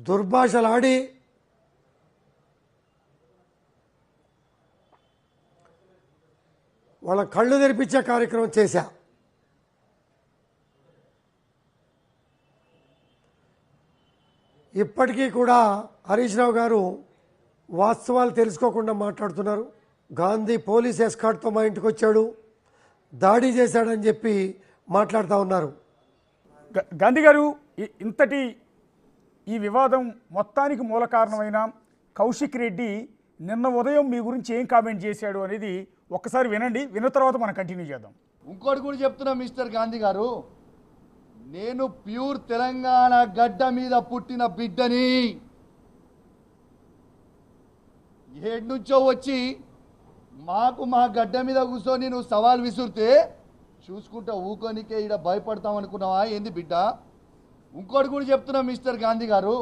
దుర్భాషలాడి వాళ్ళ కళ్ళు తెరిపించే కార్యక్రమం చేశా. ఇప్పటికీ కూడా హరీష్ రావు గారు వాస్తవాలు తెలుసుకోకుండా మాట్లాడుతున్నారు. గాంధీ పోలీస్ ఎస్కాట్తో మా ఇంటికి వచ్చాడు. దాడి చేశాడని చెప్పి మాట్లాడుతూ ఉన్నారు. గాంధీ గారు ఇ- ఇంతటి ఈ వివాదం మొత్తానికి మూల కారణమైన కౌశిక్ రెడ్డి నిన్న ఉదయం మీ గురించి ఏం కామెంట్ చేశాడు అనేది ఒక్కసారి వినండి. విన్న తర్వాత మనం కంటిన్యూ చేద్దాం. ఇంకోటి కూడా చెప్తున్నా మిస్టర్ గాంధీ గారు. నేను ప్యూర్ తెలంగాణ గడ్డ మీద పుట్టిన బిడ్డని ఏడు నుంచో వచ్చి మాకు మా గడ్డ మీద కూర్చొని నువ్వు సవాల్ విసురితే చూసుకుంటా ఊకోనికే ఈడ భయపడతాం అనుకున్నావా? ఏంది బిడ్డ? ఇంకోటి కూడా చెప్తున్నా మిస్టర్ గాంధీ గారు.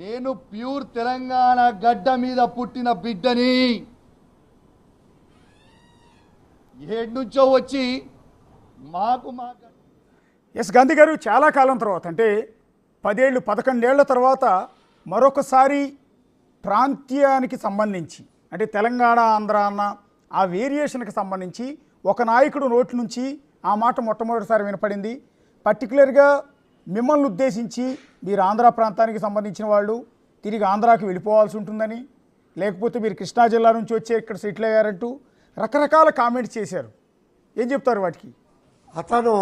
నేను ప్యూర్ తెలంగాణ గడ్డ మీద పుట్టిన బిడ్డని ఏడు నుంచో వచ్చి మాకు మా ఎస్ గాంధీ గారు చాలా కాలం తర్వాత అంటే పదేళ్ళు పదకొండేళ్ళ తర్వాత మరొకసారి ప్రాంతీయానికి సంబంధించి అంటే తెలంగాణ ఆంధ్ర అన్న ఆ వేరియేషన్కి సంబంధించి ఒక నాయకుడు నోటి నుంచి ఆ మాట మొట్టమొదటిసారి వినపడింది. పర్టికులర్గా మిమ్మల్ని ఉద్దేశించి మీరు ఆంధ్ర ప్రాంతానికి సంబంధించిన వాళ్ళు తిరిగి ఆంధ్రాకి వెళ్ళిపోవాల్సి ఉంటుందని లేకపోతే మీరు కృష్ణా జిల్లా నుంచి వచ్చి ఇక్కడ సెటిల్ అయ్యారంటూ రకరకాల కామెంట్స్ చేశారు. ఏం చెప్తారు వాటికి? అతను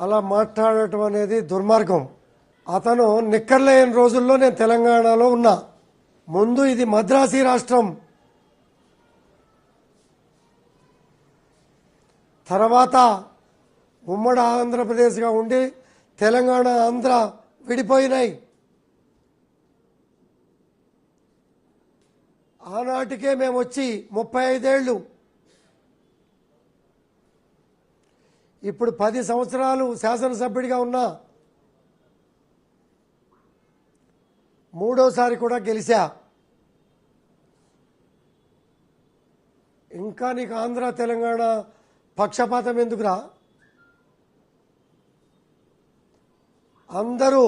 అలా మాట్లాడటం అనేది దుర్మార్గం. అతను నిక్కర్లేని రోజుల్లో నేను తెలంగాణలో ఉన్నా. ముందు ఇది మద్రాసీ రాష్ట్రం. తర్వాత ఉమ్మడి ఆంధ్రప్రదేశ్గా ఉండి తెలంగాణ ఆంధ్ర విడిపోయినాయి. ఆనాటికే మేము వచ్చి ముప్పై ఐదేళ్ళు. ఇప్పుడు పది సంవత్సరాలు శాసనసభ్యుడిగా ఉన్నా మూడోసారి కూడా గెలిచా. ఇంకా నీకు ఆంధ్ర తెలంగాణ పక్షపాతం ఎందుకురా? అందరూ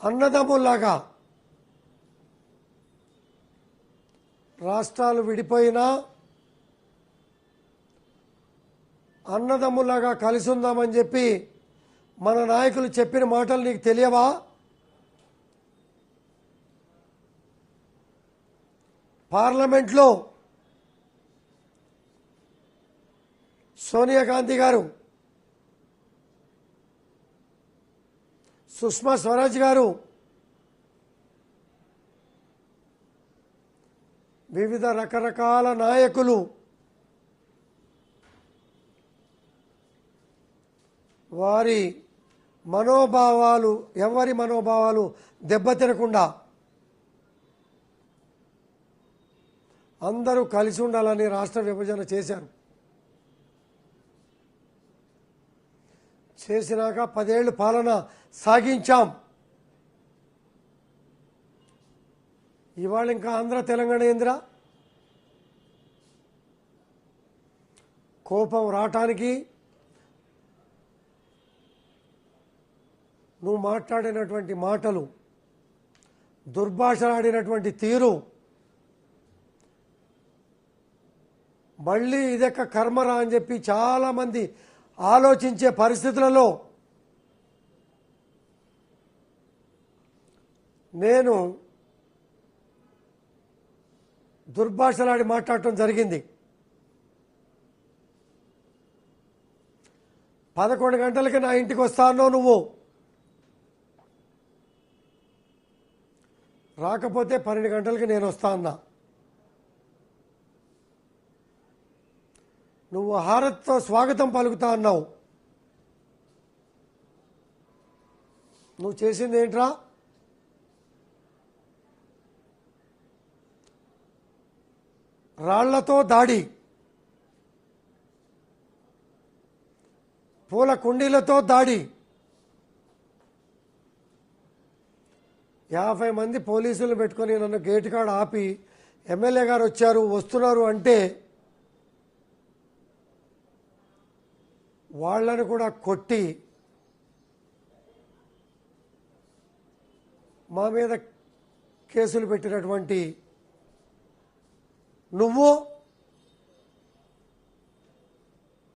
అన్నదమ్ములాగా రాష్ట్రాలు విడిపోయినా అన్నదమ్ములాగా కలిసి ఉందామని చెప్పి మన నాయకులు చెప్పిన మాటలు నీకు తెలియవా? పార్లమెంట్లో సోనియా గాంధీ గారు సుష్మా స్వరాజ్ గారు వివిధ రకరకాల నాయకులు వారి మనోభావాలు ఎవరి మనోభావాలు దెబ్బతినకుండా అందరూ కలిసి ఉండాలని రాష్ట్ర విభజన చేశారు. చేసినాక పదేళ్ళు పాలన సాగించాం. ఇవాళ ఇంకా ఆంధ్ర తెలంగాణ ఏందిరా? కోపం రావటానికి నువ్వు మాట్లాడినటువంటి మాటలు దుర్భాషలాడినటువంటి తీరు మళ్ళీ ఇదొక కర్మరా అని చెప్పి చాలామంది ఆలోచించే పరిస్థితులలో నేను దుర్భాషలాడి మాట్లాడటం జరిగింది. పదకొండు గంటలకి నా ఇంటికి వస్తానో నువ్వు? రాకపోతే పన్నెండు గంటలకి నేను వస్తా అన్నా నువ్వు హారత్తో స్వాగతం పలుకుతా అన్నావు. నువ్వు చేసింది ఏంట్రా? రాళ్ళతో దాడి. పూల కుండీలతో దాడి. యాభై మంది పోలీసులు పెట్టుకొని నన్ను గేటు కాడ ఆపి ఎమ్మెల్యే గారు వచ్చారు వస్తున్నారు అంటే వాళ్ళని కూడా కొట్టి మా మీద కేసులు పెట్టినటువంటి నువ్వు